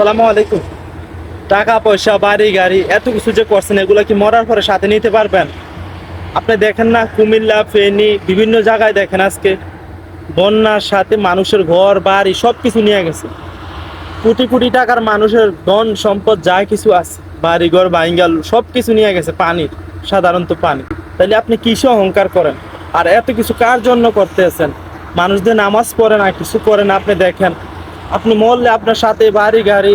আসসালামু আলাইকুম। টাকা পয়সা, বাড়ি, গাড়ি, এত কিছু যে করছেন, এগুলো কি মরার পরে সাথে নিতে পারবেন? আপনি দেখেন না, কুমিল্লা, ফেনী, বিভিন্ন জায়গায় দেখেন আজকে বন্যার সাথে মানুষের ঘর, বাড়ি সব কিছু নিয়ে গেছে। কোটি কোটি টাকার মানুষের ধন সম্পদ, যা কিছু আছে বাড়ি ঘর বাইঙ্গাল সব কিছু নিয়ে গেছে পানি, সাধারণত পানি। তাহলে আপনি কিসে অহংকার করেন? আর এত কিছু কার জন্য করতেছেন? মানুষদের নামাজ পড়ে না, কিছু করেন আপনি দেখেন আপনি মরলে আপনার সাথে বাড়ি, গাড়ি,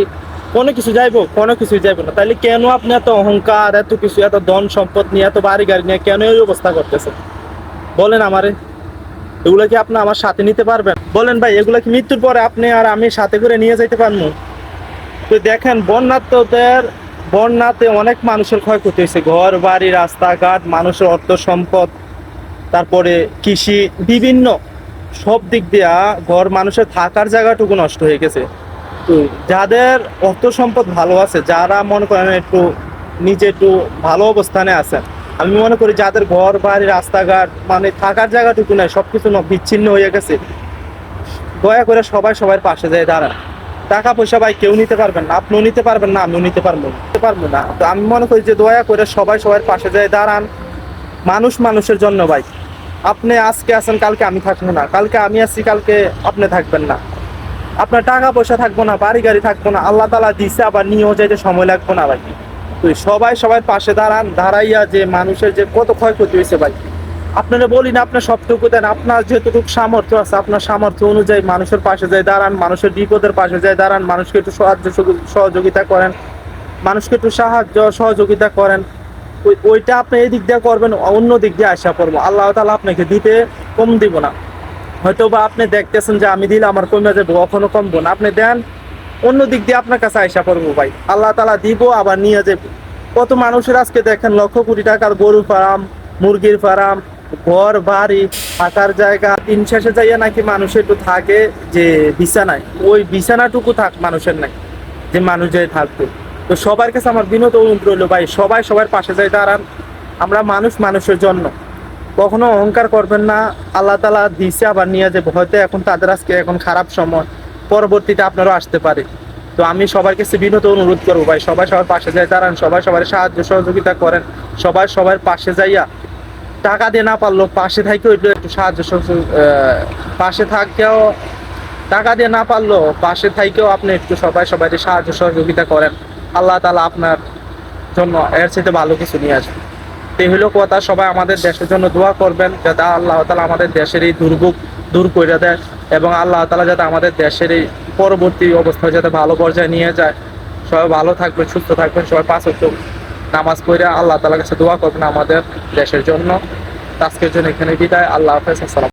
কোনো কিছু যাইবো, কোনো কিছু যাইবো না। তাহলে কেন আপনি এত অহংকার, এত কিছু, এত ধন সম্পদ নিয়ে, এত বাড়ি, গাড়ি নিয়ে কেন এই অবস্থা করতেছেন? বলেন আমারে। এগুলো কি আপনি আমার সাথে নিতে পারবেন? বলেন ভাই, এগুলো কি মৃত্যুর পরে আপনি আর আমি সাথে করে নিয়ে যাইতে পারব তো দেখেন, বন্যাত্মদের, বন্যাতে অনেক মানুষের ক্ষয়ক্ষতি হয়েছে। ঘর, বাড়ি, রাস্তাঘাট, মানুষের অর্থ সম্পদ, তারপরে কৃষি, বিভিন্ন সব দিক দিয়া ঘর মানুষের থাকার জায়গাটুকু নষ্ট হয়ে গেছে। তো যাদের অর্থ সম্পদ ভালো আছে, যারা মনে করেন একটু নিজে একটু ভালো অবস্থানে আছেন, আমি মনে করি যাদের ঘর, বাড়ি, রাস্তাঘাট মানে থাকার জায়গাটুকু নাই, সবকিছু ন- বিচ্ছিন্ন হয়ে গেছে। দয়া করে সবাই সবার পাশে যায় দাঁড়ান। টাকা পয়সা ভাই কেউ নিতে পারবেন না, আপনিও নিতে পারবেন না, আমিও নিতে পারব নিতে পারব না। তো আমি মনে করি যে দয়া করে সবাই সবার পাশে যায় দাঁড়ান। মানুষ মানুষের জন্য ভাই। আপনি আজকে আছেন, কালকে আমি থাকব না। কালকে আমি আছি, কালকে আপনি থাকবেন না। আপনার টাকা পয়সা থাকব না, বাড়ি গাড়ি থাকব না, আল্লাহ তালা দিছে, আবার নিয়েও যাইতে সময় লাগবো না ভাই। তো সবাই সবাই পাশে দাঁড়ান, দাঁড়াইয়া যে মানুষের যে কত ক্ষয়ক্ষতি হয়েছে ভাই। আপনারা বলি না, আপনার সবটুকু দেন, আপনার যেটুকু সামর্থ্য আছে, আপনার সামর্থ্য অনুযায়ী মানুষের পাশে যায় দাঁড়ান, মানুষের বিপদের পাশে যায় দাঁড়ান, মানুষকে একটু সাহায্য সহযোগিতা করেন, মানুষকে একটু সাহায্য সহযোগিতা করেন। ওইটা আপনি এই দিক দিয়ে করবেন, অন্য দিক দিয়ে আশা করব আল্লাহ তালা আপনাকে দিতে কম দিব না। হয়তো বা আপনি দেখতেছেন যে আমি দিলে আমার কমে যাব, কখনো কমবো না। আপনি দেন, অন্য দিক দিয়ে আপনার কাছে আশা করব ভাই। আল্লাহ তালা দিব, আবার নিয়ে যাব। কত মানুষের আজকে দেখেন লক্ষ কোটি টাকার গরু ফার্ম, মুরগির ফার্ম, ঘর, বাড়ি, থাকার জায়গা, দিন শেষে যাইয়া নাকি মানুষ একটু থাকে যে বিছানায়। ওই বিছানাটুকু থাক মানুষের নাই, যে মানুষ থাকবে। তো সবার কাছে আমার বিনোদ অনুরোধ রইল, ভাই, সবাই সবার পাশে যাই দাঁড়ান। আমরা মানুষ মানুষের জন্য। কখনো অহংকার করবেন না। আল্লাহ তালা দিছে, আবার নিয়ে যাব। হয়তো এখন তাদের আজকে এখন খারাপ সময়। পরবর্তীতে আপনারও আসতে পারে। তো আমি সবার কাছে বিনত অনুরোধ করব, ভাই, সবাই সবার পাশে যাই দাঁড়ান। সবাই সবার সাহায্য সহযোগিতা করেন। সবাই সবার পাশে যাইয়া টাকা দিয়ে না পারল পাশে থাকেও একটু একটু সাহায্য পাশে থাকেও। টাকা দিয়ে না পারল পাশে থাকেও আপনি একটু সবাই সবাই সাহায্য সহযোগিতা করেন। আল্লাহ তালা আপনার জন্য এর সাথে ভালো কিছু নিয়ে আসবে। এই হলো কথা, সবাই আমাদের দেশের জন্য দোয়া করবেন, যাতে আল্লাহ তালা আমাদের দেশের এই দুর্ভোগ দূর করে দেয় এবং আল্লাহ তালা যাতে আমাদের দেশের এই পরবর্তী অবস্থা যাতে ভালো পর্যায়ে নিয়ে যায়। সবাই ভালো থাকবেন, সুস্থ থাকবেন, সবাই পাঁচ ওয়াক্ত নামাজ পড়ে আল্লাহ তালার কাছে দোয়া করবেন আমাদের দেশের জন্য। আজকের জন্য এখানে বিদায়, আল্লাহ হাফেজ, আসসালাম